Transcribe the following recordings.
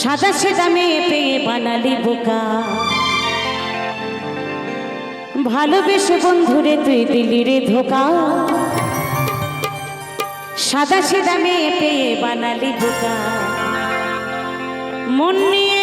সাদা সেদা মেয়ে পেয়ে বানালি বোকা। ভালোবেসে বন্ধুরে তুই দিলি রে ধোকা। সাদা সেদা মেয়ে পেয়ে বানালি বোকা। মন নিয়ে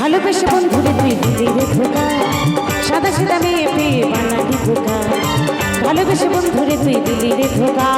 ভালোবেসে বন্ধুরে তুই দিলি রে ধোকা, সাদা সাদা মেয়ে পেয়ে বানালি ধোকা। ভালোবেসে বন্ধুরে তুই দিলি রে ধোকা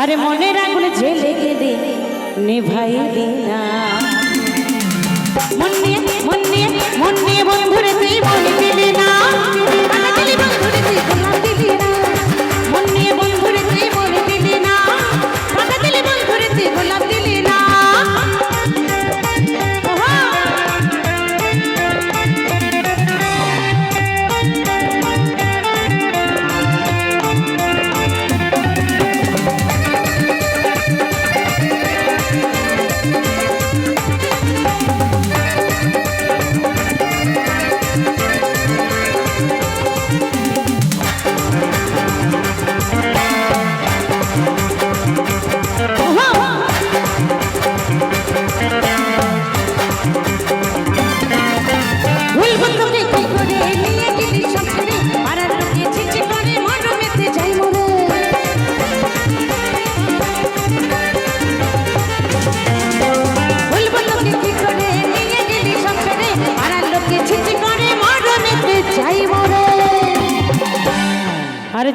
আরে মনে রাখুন ঝেলে গেলে নেভাই মন নিয়ে মন নিয়ে বন্ধুরে তুই বলে দিলি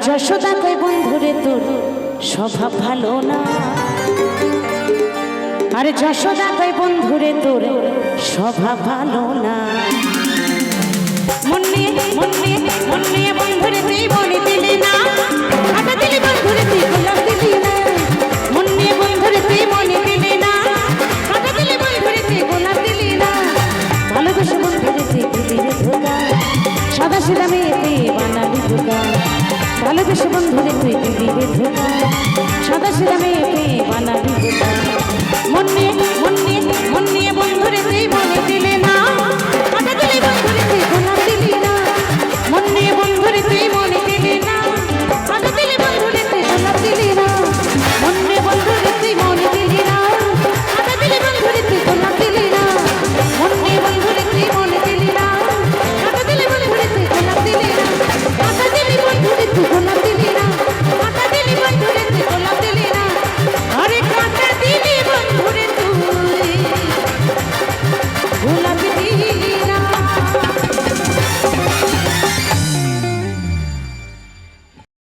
যশোদা কই বন্ধুরে তোর স্বভাব ভালো না? আরে যশোদা কই বন্ধুরে তোর স্বভাব ভালো না? ভালোবেসে বন্ধুরে তুই দিবি ধোকা সাদা সেরা মেয়েকে বানাবি। মন নিয়ে মন নিয়ে মন নিয়ে বন্ধুরে তুই